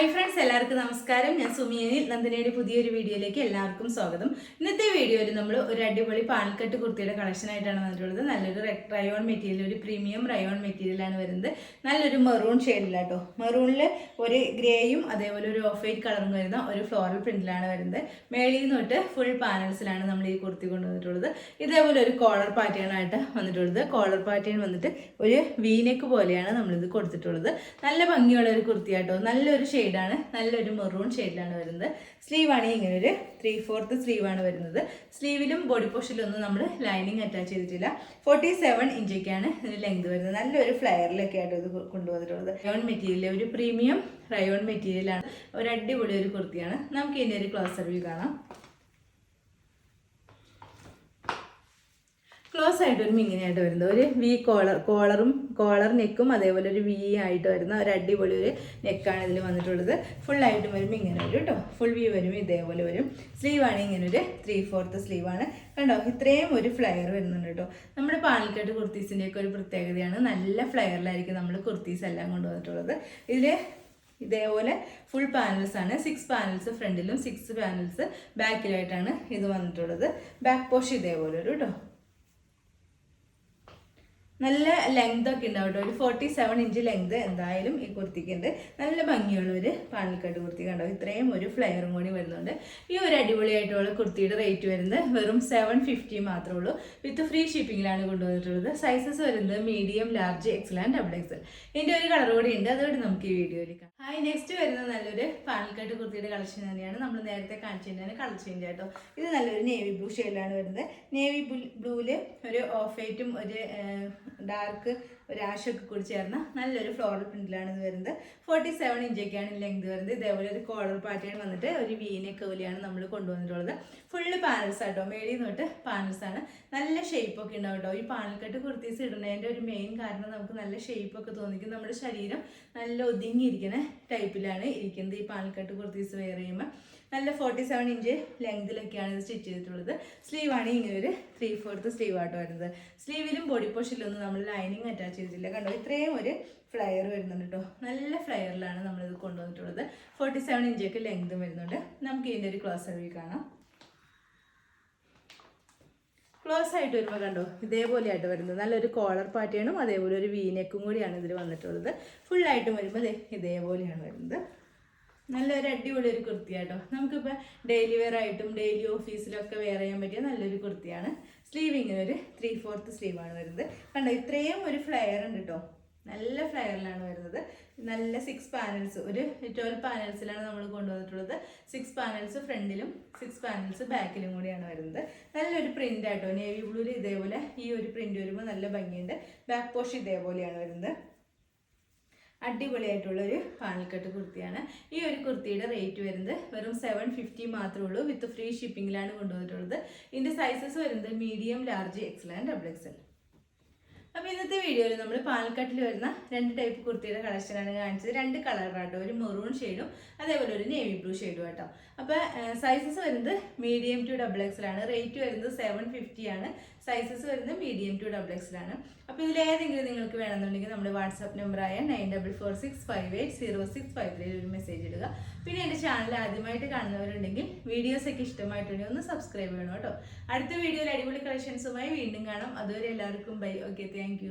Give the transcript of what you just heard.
Hi friends എല്ലാവർക്കും നമസ്കാരം. ഞാൻ സുമിയനിൽ നന്ദിനിയുടെ പുതിയൊരു വീഡിയോയിലേക്ക് എല്ലാവർക്കും സ്വാഗതം. ഇന്നത്തെ വീഡിയോയിൽ നമ്മൾ ഒരു അടിപൊളി പാൽക്കെട്ട് കുർത്തിയുടെ കളക്ഷൻ ആയിട്ടാണ് വന്നിട്ടുള്ളത്. നല്ലൊരു റയോൺ മെറ്റീരിയൽ ഒരു പ്രീമിയം റയോൺ മെറ്റീരിയലാണ് വരുന്നത്. നല്ലൊരു മെറൂൺ ഷെയ്ഡിലാട്ടോ മെറൂണിൽ ഒരു ഗ്രേയും അതേപോലെ ഒരു ഓഫ് വൈറ്റ് കളറും വരുന്ന ഒരു ഫ്ലോറൽ പ്രിന്റിലാണ് വരുന്നത്. മേളിൽ നിന്ന് തൊട്ട് ഫുൾ പാനൽസിലാണ് നമ്മൾ ഈ കുർത്തി കൊണ്ടുവന്നിട്ടുള്ളത്. ഇതേപോലെ ഒരു കോളർ പാറ്റേൺ ആയിട്ട് വന്നിട്ടുള്ളത്. കോളർ പാറ്റേൺ വന്നിട്ട് ഒരു വീനെക്ക് പോലെയാണ് നമ്മളിത് കൊടുത്തിട്ടുള്ളത്. നല്ല ഭംഗിയുള്ള ഒരു കുർത്തിയാട്ടോ. നല്ലൊരു ഷെയ്ഡാണ് നല്ലൊരു മെറൂൺ ഷെയ്ഡിലാണ് വരുന്നത്. സ്ലീവാണ് ഇങ്ങനെ ഒരു ത്രീ ഫോർത്ത് സ്ലീവാണ് വരുന്നത്. സ്ലീവിലും ബോഡി പോഷനിലൊന്നും നമ്മൾ ലൈനിങ് അറ്റാച്ച് ചെയ്തിട്ടില്ല. ഫോർട്ടി സെവൻ ഇഞ്ചൊക്കെയാണ് ഇതിന് ലെങ്ത് വരുന്നത്. നല്ലൊരു ഫ്ലയറിലൊക്കെ ആയിട്ട് ഇത് കൊണ്ടുവന്നിട്ടുള്ളത്. റയോൺ മെറ്റീരിയൽ ഒരു പ്രീമിയം റയോൺ മെറ്റീരിയലാണ് ഒരു അടിപൊളി ഒരു കുർത്തിയാണ്. നമുക്ക് ഇതിന്റെ ഒരു ക്ലോസർ വ്യൂ കാണാം. ക്ലോസ് ആയിട്ട് വരുമ്പോൾ ഇങ്ങനെയായിട്ട് വരുന്നത്. ഒരു വി കോളർ കോളറും കോളർ നെക്കും അതേപോലെ ഒരു വി ആയിട്ട് വരുന്ന ഒരു അടിപൊളി ഒരു നെക്കാണ് ഇതിൽ വന്നിട്ടുള്ളത്. ഫുൾ ആയിട്ട് വരുമ്പോൾ ഇങ്ങനെ വരും കേട്ടോ ഫുൾ വി വരുമ്പോൾ ഇതേപോലെ വരും. സ്ലീവാണ് ഇങ്ങനെ ഒരു ത്രീ ഫോർത്ത് സ്ലീവാണ് കണ്ടോ? ഇത്രയും ഒരു ഫ്ലയർ വരുന്നുണ്ട് കേട്ടോ നമ്മുടെ പാലക്കാട് കുർത്തീസിന്റെയൊക്കെ ഒരു പ്രത്യേകതയാണ്. നല്ല ഫ്ലയറിലായിരിക്കും നമ്മൾ കുർത്തീസ് എല്ലാം കൊണ്ടുവന്നിട്ടുള്ളത്. ഇതിൽ ഇതേപോലെ ഫുൾ പാനൽസ് ആണ്. സിക്സ് പാനൽസ് ഫ്രണ്ടിലും സിക്സ് പാനൽസ് ബാക്കിലായിട്ടാണ് ഇത് വന്നിട്ടുള്ളത്. ബാക്ക് പോഷ് ഇതേപോലെ ഒരു കേട്ടോ നല്ല ലെങ്ത് ഒക്കെ ഉണ്ടാവും കേട്ടോ. ഒരു ഫോർട്ടി സെവൻ ഇഞ്ച് ലെങ്ത് എന്തായാലും ഈ കുർത്തിക്ക് ഉണ്ട്. നല്ല ഭംഗിയുള്ള ഒരു പാണൽക്കട്ട് കുർത്തി കണ്ടോ? ഇത്രയും ഒരു ഫ്ലെയറും കൂടി വരുന്നുണ്ട്. ഈ ഒരു അടിപൊളിയായിട്ടുള്ള കുർത്തിയുടെ റേറ്റ് വരുന്നത് വെറും സെവൻ ഫിഫ്റ്റി മാത്രമേ ഉള്ളൂ. വിത്ത് ഫ്രീ ഷിപ്പിങ്ങിലാണ് കൊണ്ടുവന്നിട്ടുള്ളത്. സൈസസ് വരുന്നത് medium large XL and double XL ഇതിന്റെ ഒരു കളർ കൂടി ഉണ്ട്. അതുകൊണ്ട് നമുക്ക് ഈ വീഡിയോയിൽ കാണാം. ഹായ് നെക്സ്റ്റ് വരുന്ന നല്ലൊരു പാണൽക്കട്ട് കുർത്തിയുടെ കളക്ഷൻ തന്നെയാണ്. നമ്മൾ നേരത്തെ കാണിച്ചതിന്റെ കളർ ചേഞ്ച് കേട്ടോ ഇത് നല്ലൊരു നേവി ബ്ലൂ ഷെയ്ഡിലാണ് വരുന്നത്. നേവി ബ്ലൂ ബ്ലൂവിൽ ഒരു ഓഫ് വൈറ്റും ഒരു ഡാർക്ക് ഒരു ആഷൊക്കെ കൂടി ചേർന്ന നല്ലൊരു ഫ്ലോറൽ പ്രിന്റിലാണ് ഇത് വരുന്നത്. ഫോർട്ടി സെവൻ ഇഞ്ചൊക്കെയാണ് ലെങ്ത് വരുന്നത്. ഇതേപോലെ ഒരു കോളർ പാറ്റേൺ വന്നിട്ട് ഒരു വീനെ പോലെയാണ് നമ്മൾ കൊണ്ടുവന്നിട്ടുള്ളത്. ഫുള്ള് പാനൽസ് ആട്ടോ. മേളിൽ നിന്ന് തൊട്ട് പാനൽസ് ആണ്. നല്ല ഷേപ്പ് ഒക്കെ ഉണ്ടാവും കേട്ടോ. ഈ പാനൽക്കെട്ട് കുർത്തീസ് ഇടുന്നതിന്റെ ഒരു മെയിൻ കാരണം നമുക്ക് നല്ല ഷേപ്പ് ഒക്കെ തോന്നിക്കും. നമ്മുടെ ശരീരം നല്ല ഒതുങ്ങിയിരിക്കുന്ന ടൈപ്പിലാണ് ഇരിക്കുന്നത്. ഈ പാനൽക്കെട്ട് കുർത്തീസ് വെയർ ചെയ്യുമ്പോൾ നല്ല ഫോർട്ടി സെവൻ ഇഞ്ച് ലെങ്തിലൊക്കെയാണ് ഇത് സ്റ്റിച്ച് ചെയ്തിട്ടുള്ളത്. സ്ലീവാണ് ഇങ്ങനെ ഒരു ത്രീ ഫോർത്ത് സ്ലീവ് ആയിട്ട് വരുന്നത് സ്ലീവിലും ബോഡി പോഷനിലൊന്നും നമ്മൾ ലൈനിങ് അറ്റാച്ച് ചെയ്തിട്ടില്ല. കണ്ടോ? ഇത്രയും ഒരു ഫ്ലയർ വരുന്നുണ്ട് കേട്ടോ നല്ല ഫ്ലയറിലാണ് നമ്മളിത് കൊണ്ടുവന്നിട്ടുള്ളത്. ഫോർട്ടി സെവൻ ഇഞ്ചൊക്കെ ലെങ്ത് വരുന്നുണ്ട്. നമുക്ക് ഇതിന്റെ ഒരു ക്ലോസ് റിവ്യൂ കാണാം. ക്ലോസ് ആയിട്ട് വരുമ്പോൾ കണ്ടോ ഇതേപോലെ ആയിട്ട് വരുന്നത്. നല്ലൊരു കോളർ പാറ്റേണും അതേപോലെ ഒരു വീനെക്കും കൂടിയാണ് ഇതിൽ വന്നിട്ടുള്ളത്. ഫുള്ളായിട്ടും വരുമ്പോൾ ഇതേപോലെയാണ് വരുന്നത്. നല്ലൊരു അടിപൊളി ഒരു കുർത്തിയാട്ടോ നമുക്കിപ്പോൾ ഡെയിലി വെയർ ആയിട്ടും ഡെയിലി ഓഫീസിലൊക്കെ വെയർ ചെയ്യാൻ പറ്റിയ നല്ലൊരു കുർത്തിയാണ്. സ്ലീവിങ്ങിന് ഒരു ത്രീ ഫോർത്ത് സ്ലീവാണ് വരുന്നത്. കണ്ടോ ഇത്രയും ഒരു ഫ്ലെയർ ഉണ്ട് കേട്ടോ നല്ല ഫ്ലെയറിലാണ് വരുന്നത്. നല്ല സിക്സ് പാനൽസ് ഒരു ട്വൽവ് പാനൽസിലാണ് നമ്മൾ കൊണ്ടുവന്നിട്ടുള്ളത്. സിക്സ് പാനൽസ് ഫ്രണ്ടിലും സിക്സ് പാനൽസ് ബാക്കിലും കൂടിയാണ് വരുന്നത്. നല്ലൊരു പ്രിന്റ് ആട്ടോ. നേവി ബ്ലൂവിൽ ഇതേപോലെ ഈ ഒരു പ്രിന്റ് വരുമ്പോൾ നല്ല ഭംഗിയുണ്ട്. ബാക്ക് പോഷ് ഇതേപോലെയാണ് വരുന്നത്. അടിപൊളിയായിട്ടുള്ള ഒരു പാനൽക്കെട്ട് കുർത്തിയാണ്. ഈ ഒരു കുർത്തിയുടെ റേറ്റ് വരുന്നത് വെറും സെവൻ ഫിഫ്റ്റി മാത്രമേ ഉള്ളൂ. വിത്ത് ഫ്രീ ഷിപ്പിങ്ങിലാണ് കൊണ്ടുവന്നിട്ടുള്ളത്. ഇതിന്റെ സൈസസ് വരുന്നത് medium large XL and double XL അപ്പോൾ ഇന്നത്തെ വീഡിയോയിൽ നമ്മൾ പാലക്കാട്ടിൽ വരുന്ന രണ്ട് ടൈപ്പ് കുർത്തിയുടെ കളക്ഷനാണ് കാണിച്ചത്. രണ്ട് കളറാട്ടോ ഒരു മെറൂൺ ഷെയ്ഡും അതേപോലെ ഒരു നേവി ബ്ലൂ ഷെയ്ഡും ആട്ടോ അപ്പോൾ സൈസസ് വരുന്നത് മീഡിയം ടു ഡബിൾ എക്സലാണ് റേറ്റ് വരുന്നത് സെവൻ ആണ്. സൈസസ് വരുന്നത് മീഡിയം ടു ഡബിൾ എക്സലാണ് അപ്പോൾ ഇതിൽ ഏതെങ്കിലും നിങ്ങൾക്ക് വേണമെന്നുണ്ടെങ്കിൽ നമ്മുടെ വാട്സാപ്പ് നമ്പറായ nine double four six five eight zero six five ത്രീയിൽ ഒരു മെസ്സേജ് ഇടുക. പിന്നെ എന്റെ ചാനൽ ആദ്യമായിട്ട് കാണുന്നവരുണ്ടെങ്കിൽ വീഡിയോസ് ഒക്കെ ഇഷ്ടമായിട്ടുണ്ടെങ്കിൽ ഒന്ന് സബ്സ്ക്രൈബ് ചെയ്യണം കേട്ടോ. അടുത്ത വീഡിയോയിൽ അടിപൊളി കളക്ഷൻസുമായി വീണ്ടും കാണാം. അതുവരെ എല്ലാവർക്കും ബൈ ഓക്കെ താങ്ക്